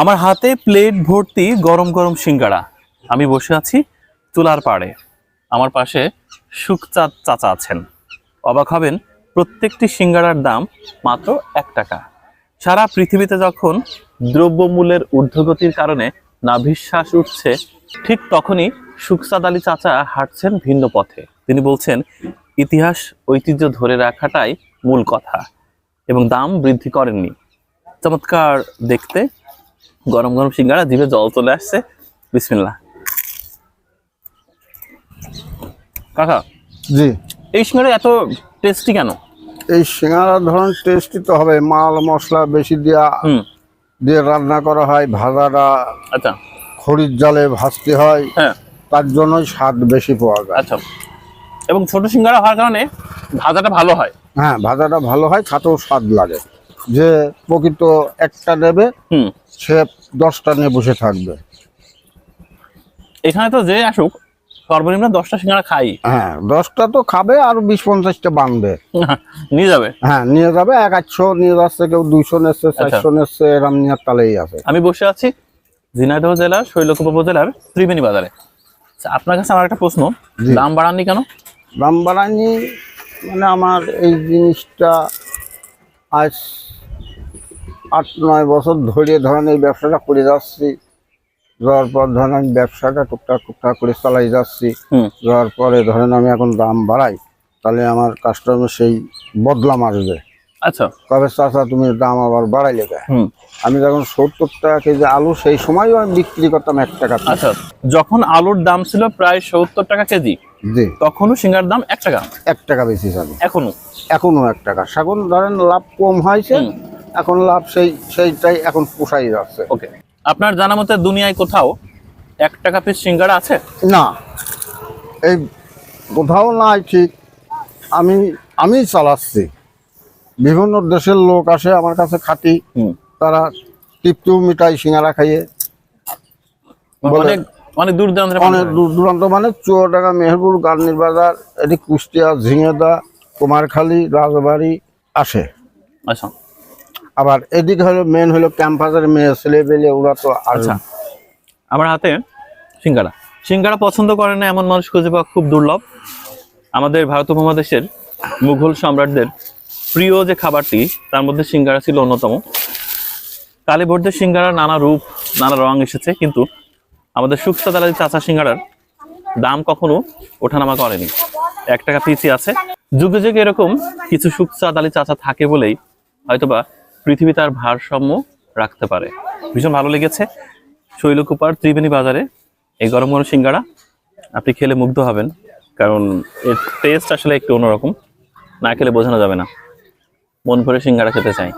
আমার হাতে প্লেট ভর্তি গরম গরম সিঙ্গাড়া আমি বসে আছি চুলার পাড়ে। আমার পাশে সুখচাঁদ চাচা আছেন। অবাক হবেন, প্রত্যেকটি সিঙ্গাড়ার দাম মাত্র এক টাকা। সারা পৃথিবীতে যখন দ্রব্যমূল্যের ঊর্ধ্বগতির কারণে নাভিশ্বাস উঠছে, ঠিক তখনই সুখসাদ আলী চাচা হাঁটছেন ভিন্ন পথে। তিনি বলছেন, ইতিহাস ঐতিহ্য ধরে রাখাটাই মূল কথা এবং দাম বৃদ্ধি করেননি। চমৎকার দেখতে গরম গরম সিঙ্গারা জিভে জল চলে আসছে। বিসমিল্লাহ। কাকা জি। এই সিঙ্গারা এত টেস্টি কেন? এই সিঙ্গারা ধরুন টেস্টি তো হবে মাল মশলা বেশি দেওয়া হুম। দিয়ে রান্না করা হয় ভাজাটা আচ্ছা। খড়ির জালে ভাজতে হয় হ্যাঁ। তার জন্যই স্বাদ বেশি পাওয়া যায়। আচ্ছা। এবং ছোট সিঙ্গারা হওয়ার কারণে ভাজাটা ভালো হয়? হ্যাঁ ভাজাটা ভালো হয় খাতেও স্বাদ লাগে। যে প্রকৃত একটা নেবে হুম। সে দশটা নিয়ে বসে থাকবে। এখানে তো যে আসুক সর্বনিম্ন দশটা সিঙ্গারা খাই। হ্যাঁ দশটা তো খাবে আর বিশ পঞ্চাশটা বানবে। নিয়ে যাবে? হ্যাঁ নিয়ে যাবে এক আটশো নিয়ে যাচ্ছে কেউ দুইশো নিচ্ছে। চারশো নিচ্ছে এরম নিয়ে তালেই আছে। আমি বসে আছি ঝিনাইদহ জেলার শৈলকুপা উপজেলার ত্রিবেণী বাজারে। আচ্ছা, আপনার কাছে আমার একটা প্রশ্ন দাম বাড়াননি কেন? দাম বাড়ায়নি মানে আমার এই জিনিসটা আজ আট নয় বছর ধরে ধরেন এই ব্যবসাটা করে যাচ্ছি। যাওয়ার পর ধরেন আমি ব্যবসাটা টুকটাক টুকটাক করে চালাই যাচ্ছি। যাওয়ার পরে ধরেন আমি এখন দাম বাড়াই তাহলে আমার কাস্টমার সেই বদলাম আসবে। আচ্ছা। কবে চাচা তুমি দাম আবার বাড়াইলে কেন হুম। আমি যখন সত্তর টাকা কেজি আলু সেই সময়ও আমি বিক্রি করতাম এক টাকা আচ্ছা যখন আলুর দাম ছিল প্রায় সত্তর টাকা কেজি জি। তখনও সিঙ্গার দাম এক টাকা। এক টাকা বেশি আমি এখনও এখনও এক টাকা। এখন ধরেন লাভ কম হয়েছে। এখন লাভ সেই সেইটাই এখন পোষাই যাচ্ছে। ওকে। আপনার জানা মতে দুনিয়ায় কোথাও এক টাকা পিস সিঙ্গারা আছে? না। এই কোথাও নাই ঠিক। আমি আমি চালাচ্ছি। বিভিন্ন দেশের লোক আসে আমার কাছে খাটি। তারা টিপটু মিঠাই সিঙ্গারা খাইয়ে অনেক দূর দূরান্তের অনেক দূর দূরান্ত মানে চুয়াডাঙ্গা মেহেরপুর গার্নির বাজার এটি কুষ্টিয়া ঝিঙেদা কুমারখালী রাজবাড়ি আসে। আচ্ছা। আবার এদিকে হলো মেন হলো ক্যাম্পাসের মেয়ে ছেলে পেলে ওরা তো আচ্ছা। আমার হাতে সিঙ্গারা। সিঙ্গারা পছন্দ করে না এমন মানুষ খুঁজে পাওয়া খুব দুর্লভ। আমাদের ভারত উপমহাদেশের মুঘল সম্রাটদের প্রিয় যে খাবারটি, তার মধ্যে সিঙ্গারা ছিল অন্যতম। কালীবর্ধের সিঙ্গারার নানা রূপ, নানা রং এসেছে, কিন্তু আমাদের সুখসাদ আলী চাচা সিঙ্গারার দাম কখনো ওঠানামা করেনি। এক টাকা পিসি আছে। যুগে যুগে এরকম কিছু সুখসাদ আলী চাচা থাকে বলেই হয়তোবা পৃথিবী তার ভারসাম্য রাখতে পারে। ভীষণ ভালো লেগেছে। শৈলকুপার ত্রিবেণী বাজারে এই গরম গরম সিঙ্গারা আপনি খেলে মুগ্ধ হবেন, কারণ এর টেস্ট আসলে একটু অন্যরকম। না খেলে বোঝানো যাবে না। মন ভরে সিঙ্গারা খেতে চাই।